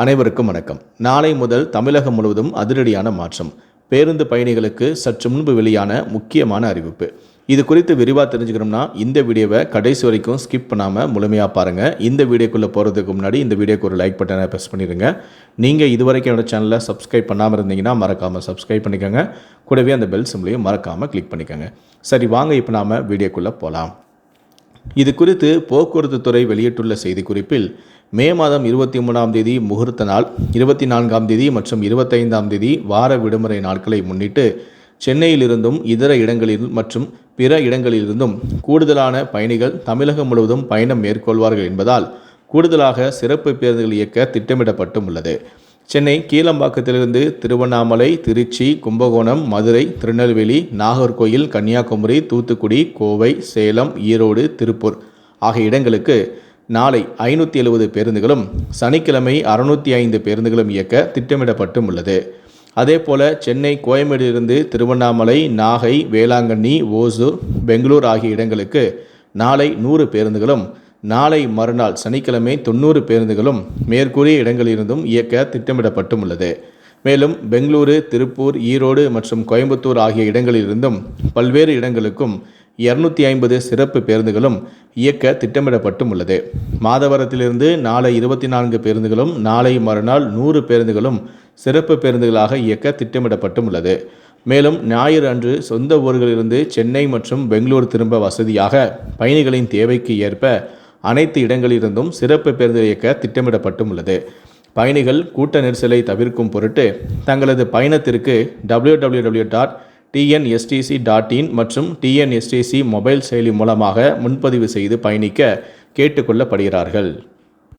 அனைவருக்கும் வணக்கம். நாளை முதல் தமிழகம் முழுவதும் அதிரடியான மாற்றம். பேருந்து பயணிகளுக்கு சற்று முன்பு வெளியான முக்கியமான அறிவிப்பு. இது குறித்து விரிவாக தெரிஞ்சுக்கணும்னா இந்த வீடியோவை கடைசி வரைக்கும் ஸ்கிப் பண்ணாமல் முழுமையாக பாருங்கள் இந்த வீடியோக்குள்ளே போகிறதுக்கு முன்னாடி இந்த வீடியோக்கு ஒரு லைக் பட்டனை ப்ரெஸ் பண்ணிடுங்க. நீங்கள் இது வரைக்கும் என்னோடய சேனலை சப்ஸ்கிரைப் பண்ணாமல் இருந்தீங்கன்னா மறக்காமல் சப்ஸ்கிரைப் பண்ணிக்கோங்க. கூடவே அந்த பெல் சிம்லையும் மறக்காமல் கிளிக் பண்ணிக்கோங்க. சரி வாங்க இப்போ நாம் வீடியோக்குள்ளே போகலாம் இது குறித்து போக்குவரத்து துறை வெளியிட்டுள்ள செய்திக்குறிப்பில் மே மாதம் இருபத்தி மூணாம் தேதி முகூர்த்த நாள் இருபத்தி நான்காம் தேதி மற்றும் இருபத்தைந்தாம் தேதி வார விடுமுறை நாட்களை முன்னிட்டு சென்னையிலிருந்தும் இதர இடங்களில் மற்றும் பிற இடங்களிலிருந்தும் கூடுதலான பயணிகள் தமிழகம் முழுவதும் பயணம் மேற்கொள்வார்கள் என்பதால் கூடுதலாக சிறப்பு பேருந்துகள் இயக்க திட்டமிடப்பட்டும் உள்ளது. சென்னை கீழம்பாக்கத்திலிருந்து திருவண்ணாமலை திருச்சி கும்பகோணம் மதுரை திருநெல்வேலி நாகர்கோயில் கன்னியாகுமரி தூத்துக்குடி கோவை சேலம் ஈரோடு திருப்பூர் ஆகிய இடங்களுக்கு நாளை ஐநூற்றி எழுபது பேருந்துகளும் சனிக்கிழமை அறுநூற்றி ஐந்து பேருந்துகளும் இயக்க திட்டமிடப்பட்டும் உள்ளது. அதேபோல சென்னை கோயம்பேடிலிருந்து திருவண்ணாமலை நாகை வேளாங்கண்ணி ஓசூர் பெங்களூர் ஆகிய இடங்களுக்கு நாளை நூறு பேருந்துகளும் நாளை மறுநாள் சனிக்கிழமை தொண்ணூறு பேருந்துகளும் மேற்கூறிய இடங்களிலிருந்தும் இயக்க திட்டமிடப்பட்டும் உள்ளது மேலும் பெங்களூரு திருப்பூர் ஈரோடு மற்றும் கோயம்புத்தூர் ஆகிய இடங்களிலிருந்தும் பல்வேறு இடங்களுக்கும் இருநூத்தி ஐம்பது சிறப்பு பேருந்துகளும் இயக்க திட்டமிடப்பட்டும் உள்ளது மாதவரத்திலிருந்து நாளை இருபத்தி நான்கு பேருந்துகளும் நாளை மறுநாள் நூறு பேருந்துகளும் சிறப்பு பேருந்துகளாக இயக்க திட்டமிடப்பட்டும் உள்ளது மேலும் ஞாயிறு அன்று சொந்த ஊர்களிலிருந்து சென்னை மற்றும் பெங்களூர் திரும்ப வசதியாக பயணிகளின் தேவைக்கு ஏற்ப அனைத்து இடங்களிலிருந்தும் சிறப்பு பேருந்து இயக்க திட்டமிடப்பட்டும் உள்ளது. பயணிகள் கூட்ட நெரிசலை தவிர்க்கும் பொருட்டு தங்களது பயணத்திற்கு W W W dot TNSTC dot in மற்றும் டிஎன்எஸ்டிசி மொபைல் செயலி மூலமாக முன்பதிவு செய்து பயணிக்க கேட்டுக்கொள்ளப்படுகிறார்கள்.